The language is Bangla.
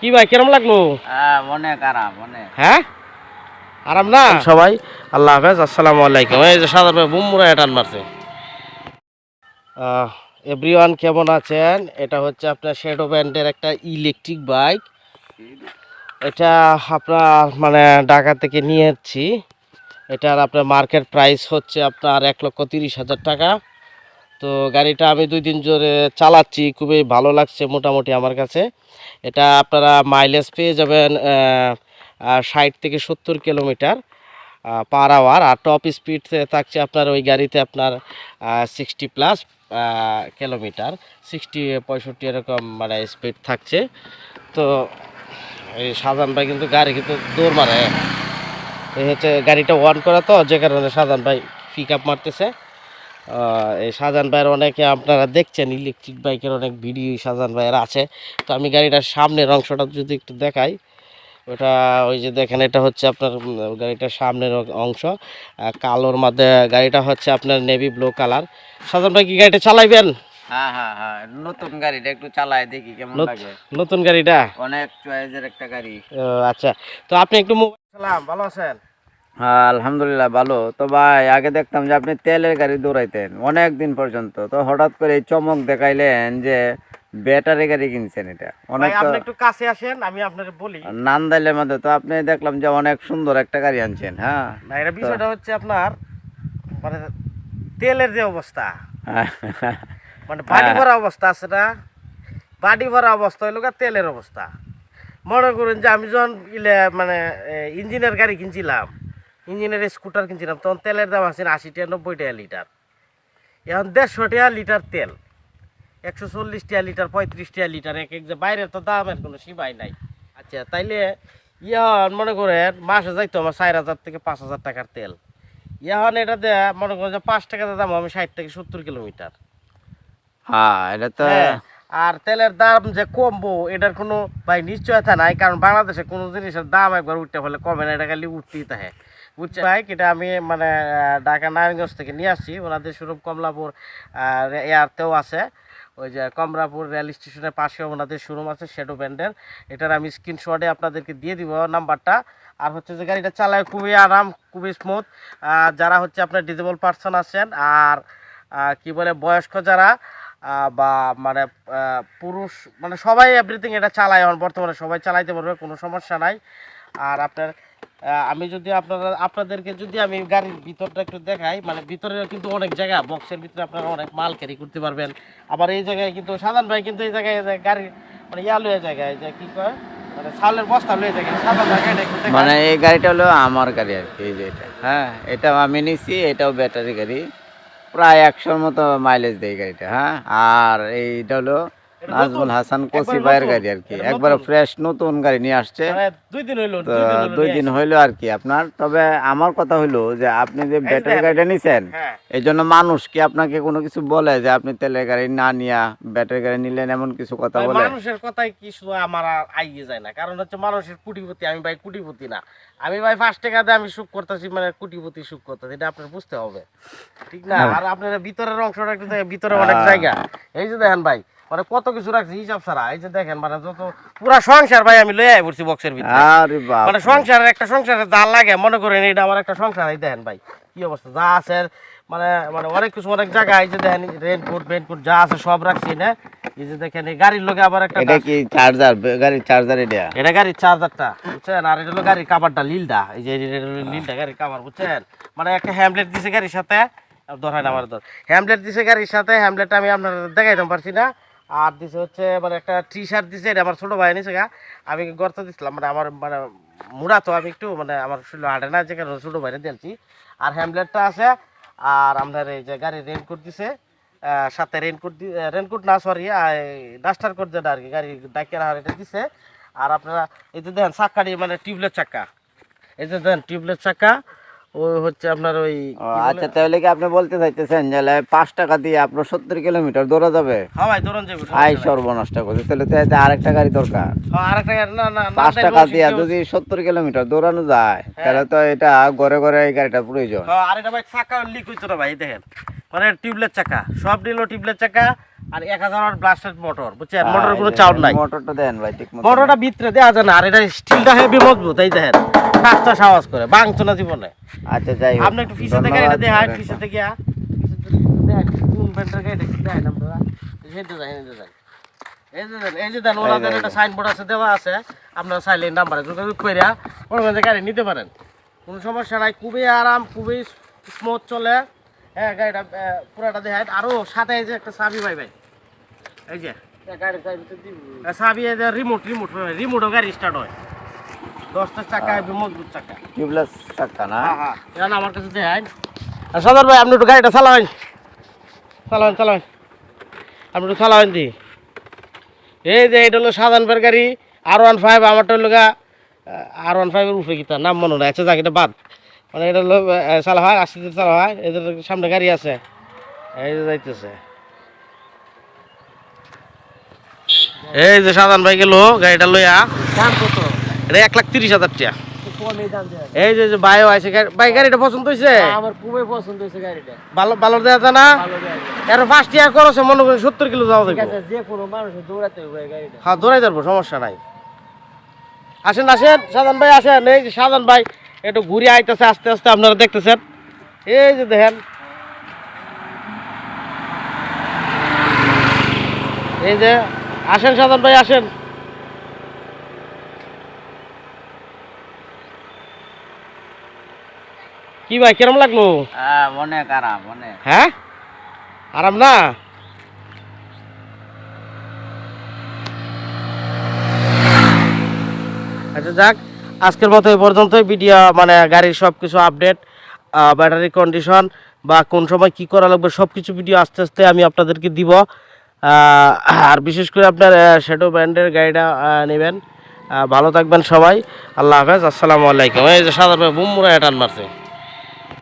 কি ভাই কিরম লাগল? হ্যাঁ অনেক আরাম অনেক। হ্যাঁ? আরাম না? সবাই আল্লাহ হাফেজ আসসালামু আলাইকুম। এই যে সাদা ভাই বুমুরা টান মারছে। এভরিওয়ান কেমন আছেন? এটা হচ্ছে আপনার শেডো ব্যান্ডের একটা ইলেকট্রিক বাইক এটা আপনার মানে ঢাকা থেকে নিয়ে এসেছি এটার আপনার মার্কেট প্রাইস হচ্ছে আপনার এক লক্ষ তিরিশ হাজার টাকা। তো গাড়িটা আমি দুই দিন ধরে চালাচ্ছি, খুবই ভালো লাগছে মোটামুটি আমার কাছে। এটা আপনারা মাইলেজ পেয়ে যাবেন ষাট থেকে সত্তর কিলোমিটার পার আওয়ার আর টপ স্পিড থাকছে আপনার ওই গাড়িতে আপনার সিক্সটি প্লাস কিলোমিটার। সিক্সটি পঁয়ষট্টি এরকম মানে স্পিড থাকছে। তো এই সাজান ভাই কিন্তু গাড়ি কিন্তু দৌড় মারে। এই হচ্ছে গাড়িটা ওয়ান করা তো, যে কারণে সাজান ভাই পিক আপ মারতেছে। এই শাহজাহান ভাইয়ের অনেকে আপনারা দেখছেন ইলেকট্রিক বাইকের অনেক ভিডিও শাহজাহান ভাইয়ের আছে। তো আমি গাড়িটার সামনের অংশটা যদি একটু দেখাই ওটা ওই যে দেখেন এটা হচ্ছে আপনার গাড়িটার সামনের অংশ। কালোর মধ্যে গাড়িটা হচ্ছে আপনার নেভি ব্লু কালার শাহজাহান ভাই কি গাড়িটা চালাইবেন? হ্যাঁ হ্যাঁ হ্যাঁ নতুন গাড়িটা একটু চালায় দেখি কেমন লাগে। নতুন গাড়িটা? অনেক চয়েসের একটা গাড়ি। ও, আচ্ছা। তো আপনি একটু মোবাইল চালাম ভালো আছেন? হ্যাঁ আলহামদুলিল্লাহ ভালো। তো ভাই আগে দেখতাম যে আপনি তেলের গাড়ি দৌড়াইতেন অনেক দিন পর্যন্ত। তো হঠাৎ করে এই চমক দেখাইলেন যে ব্যাটারি গাড়ি কিনছেন এটা। অনেক আপনি একটু কাছে আসেন আমি আপনাকে বলি। নান্দাইলের মধ্যে তো আপনি দেখলাম যে অনেক সুন্দর একটা গাড়ি আনছেন হ্যাঁ। না এটা বিষয়টা হচ্ছে আপনার মানে তেলের যে অবস্থা মানে বাড়ি হ্যাঁ। ভরা অবস্থা আছে না? বাড়ি ভরা অবস্থা হইল তেলের অবস্থা। মনে করুন যে আমি যখন ইলে মানে ইঞ্জিনের গাড়ি কিনছিলাম ইঞ্জিনের স্কুটার কিনছিলাম তখন তেলের দাম আছে আশি টাকা নব্বই টাকা লিটার। এখন দেড়শো টাকা লিটার তেল একশো চল্লিশ টাকা লিটার পঁয়ত্রিশ টাকা লিটার এক এক যে বাইরের তো দামের কোনো সীমাই নাই। আচ্ছা তাইলে ইয়ন মনে করেন মাসে যাইতো আমার চার হাজার থেকে পাঁচ হাজার টাকার তেল। এখন এটা দেয়া মনে করেন যে পাঁচ টাকা দাম আমি ষাট থেকে সত্তর কিলোমিটার। হ্যাঁ এটা তো হ্যাঁ, আর তেলের দাম যে কমবো এটার কোনো ভাই নিশ্চয়তা নাই কারণ বাংলাদেশে কোনো জিনিসের দাম একবার উঠতে হলে কমে না এটা খালি উঠতেই থাকে। বুঝছে ভাই এটা আমি মানে ঢাকা নারায়ণগঞ্জ থেকে নিয়ে আসছি। ওনাদের শোরুম কমলাপুর এয়ারতেও আছে। ওই যে কমলাপুর রেল স্টেশনের পাশে ওনাদের শোরুম আছে শ্যাডো ব্যান্ডের এটার আমি স্ক্রিনশটে আপনাদেরকে দিয়ে দিব নাম্বারটা। আর হচ্ছে যে গাড়িটা চালায় খুবই আরাম, খুবই স্মুথ যারা হচ্ছে আপনার ডিজেবল পার্সন আছেন আর কি বলে, বয়স্ক যারা বা মানে পুরুষ মানে সবাই এভরিথিং এটা চালায় এখন। বর্তমানে সবাই চালাইতে পারবে, কোনো সমস্যা নাই। আর আপনার আমি যদি আপনারা আপনাদেরকে যদি আমি গাড়ির ভিতরটা একটু দেখাই মানে ভিতরে কিন্তু অনেক জায়গা বক্সের ভিতরে আপনারা অনেক মাল ক্যারি করতে পারবেন। আবার এই জায়গায় কিন্তু সাধারণ ভাই কিন্তু এই জায়গায় এই যে গাড়ি মানে ইয়া লয়ে জায়গায় যে কি কয়? মানে। মানে এই গাড়িটা হলো আমার গাড়ি আর কি, এই যে এটা। হ্যাঁ এটাও আমি নিছি, এটাও ব্যাটারি গাড়ি। প্রায় একশোর মতো মাইলেজ দেয় গাড়িটা হ্যাঁ? আর এইটা হলো নাজমুল হাসান কোসি ভাইয়ের গাড়ি আর কি। একবার ফ্রেশ নতুন গাড়ি নিয়ে আসছে। মানে দুই দিন হইল আর কি আপনার। তবে আমার কথা হইল যে আপনি যে ব্যাটারি গাড়িটা নিছেন হ্যাঁ। এই জন্য মানুষ কি আপনাকে কোনো কিছু বলে যে আপনি তেলের গাড়ি না নিয়া ব্যাটারি গাড়ি নিলেন এমন কিছু কথা বলে? মানুষের কথাই কিছু আমার আর আইয়ে যায় না। কারণ হচ্ছে মানুষের কুটিপতি আমি ভাই কুটিপতি না। আমি ভাই পাঁচ টাকা দিয়ে আমি সুখ করতেছি মানে কুটিপতি সুখ করতেছি এটা আপনার বুঝতে হবে। ঠিক না? হ্যাঁ। আর আপনার ভিতরের অংশটা একটু ভিতরে অনেক জায়গা। এই যে দেখেন ভাই মানে কত কিছু রাখছি হিসাব ছাড়া। এই যে দেখেন মানে যত পুরা সংসার ভাই আমি লয়ে পড়ছি বক্সের ভিতরে। আরে বাপ মানে সংসারের একটা সংসারে যা লাগে মনে করেন এটা আমার একটা সংসার এই দেখেন ভাই কি অবস্থা? যা আছে মানে মানে অনেক কিছু অনেক জায়গায় এই যে দেখেন রেনকোট বেনকোট যা আছে সব রাখছি না? এই যে দেখেন এই গাড়ির লোকে আবার একটা এটা কি চার্জার গাড়ির চার্জার এটা? এটা গাড়ির চার্জারটা বুঝছেন? আর এটা হলো গাড়ির কাভারটা লিলটা। এই যে লিলটা গাড়ির কাভার বুঝছেন? মানে একটা হ্যামলেট দিছে গাড়ির সাথে। ধরেন আমার ধর হ্যামলেট দিছে গাড়ির সাথে হ্যামলেটটা আমি আপনার দেখাইতে পারছি না। আর দিছে হচ্ছে মানে একটা টি শার্ট দিছে আমার ছোটো ভাই নিছে গা। আমি গর্ত দিছিলাম মানে আমার মানে মুড়া তো আমি একটু মানে আমার শরীর হাঁটে না যে কারণে ছোটো ভাইরে দিয়েছি। আর হ্যামলেটটা আছে, আর আপনার এই যে গাড়ির রেনকোট দিছে সাথে রেনকোট রেনকোট না সরি ডাস্টার কোট যেটা আর কি, গাড়ি ডাকিয়ে রাখার এটা দিছে। আর আপনারা, এই যে দেখেন চাক্কাটি মানে টিউবলেট চাক্কা। এই যে দেখেন টিউবলেট চাক্কা ওই হচ্ছে আপনার ওই আচ্ছা তাহলে কি আপনি বলতে চাইতেছেন যে পাঁচ টাকা দিয়ে আপনার সত্তর কিলোমিটার দৌড়া যাবে? হ্যাঁ ভাই ধরুন যাবে আই সর্বনষ্ট করছে তাহলে তো আরেকটা গাড়ি দরকার। আরেকটা গাড়ি না না না পাঁচ টাকা দিয়ে যদি সত্তর কিলোমিটার দৌড়ানো যায় হ্যাঁ। তাহলে তো এটা ঘরে ঘরে এই গাড়িটা প্রয়োজন। আর এটা ভাই চাকা লিক হইতো না ভাই দেখেন। মানে টিউবলেট চাকা সব নিল টিউবলেট চাকা আর এক হাজার ব্লাস্টেড মোটর বুঝছেন? মোটরের কোনো চাউল নাই। মোটরটা দেন ভাই ঠিক মোটরটা ভিতরে দেওয়া যায় না আর এটা স্টিলটা হেভি মজবুত এই দেখেন। কাজটা সাহস করে বাংতো না জীবনে। আচ্ছা যাই আপনি একটু পিছে থেকে এটা দেখায় পিছে থেকে আ, কোন ব্যান্ডের গাড়ি এটা দেখায় আপনারা এই যে দেখেন এই যে এই যে এই যে দেখেন ওনাদের একটা সাইনবোর্ড আছে দেওয়া আছে। আপনারা চাইলে নাম্বারে যোগাযোগ গাড়ি নিতে পারেন। কোনো সমস্যা নাই খুবই আরাম খুবই স্মুথ চলে। হ্যাঁ গাড়িটা পুরাটা দেখায় আরও সাথে এই যে একটা চাবি পাই ভাই। এই যে। গাড়ি চাবি এই রিমোট রিমোট রিমোটও গাড়ি স্টার্ট হয়। দশটা চাকা মজবুত চাকা। টিউবলেস চাক্কা না? হ্যাঁ হ্যাঁ। আমার কাছে আর সদর ভাই আপনি একটু গাড়িটা চালাবেন। চালাবেন চালাবেন। আপনি একটু চালাবেন দি। এই যে এটা হলো সাধারণ গাড়ি আর ওয়ান ফাইভ আমারটা হলো গা আর ওয়ান ফাইভের উপরে কি তার নাম মনে হয় আচ্ছা যাক এটা বাদ। মানে এটা হলো চালা হয় আশি চালা হয় এদের সামনে গাড়ি আছে। এই যে যাইতেছে। এই যে সাধারণ ভাই গেল গাড়িটা লইয়া। কত? এটা এক লাখ তিরিশ হাজার টাকা। এই যে আছে ভাই গাড়িটা পছন্দ হয়েছে? আমার খুবই পছন্দ হয়েছে গাড়িটা। ভালো ভালো দেওয়া যায় না? এর ফার্স্ট ইয়ার করছে মনে করেন সত্তর কিলো যাওয়া ঠিক দেখব আছে যে কোনো মানুষের দৌড়াতে হবে গাড়িটা। হ্যাঁ দৌড়াই ধরবো সমস্যা নাই। আসেন আসেন সাধান ভাই আসেন। এই যে সাধান ভাই একটু ঘুরে আইতেছে আস্তে আস্তে আপনারা দেখতেছেন। এই যে দেখেন। এই যে আসেন সাধান ভাই আসেন। কি ভাই কিরম লাগল? হ্যাঁ অনেক আরাম অনেক। হ্যাঁ? আরাম না? আচ্ছা যাক আজকের মতো এই পর্যন্তই। ভিডিও মানে গাড়ির সব কিছু আপডেট ব্যাটারি কন্ডিশন বা কোন সময় কি করা লাগবে সব কিছু ভিডিও আস্তে আস্তে আমি আপনাদেরকে দিব। আহ, আর বিশেষ করে আপনার শ্যাডো ব্র্যান্ডের গাড়িটা নেবেন। ভালো থাকবেন সবাই। আল্লাহ হাফেজ আসসালামু আলাইকুম। এই যে সাদা বুমরা টান মারছে।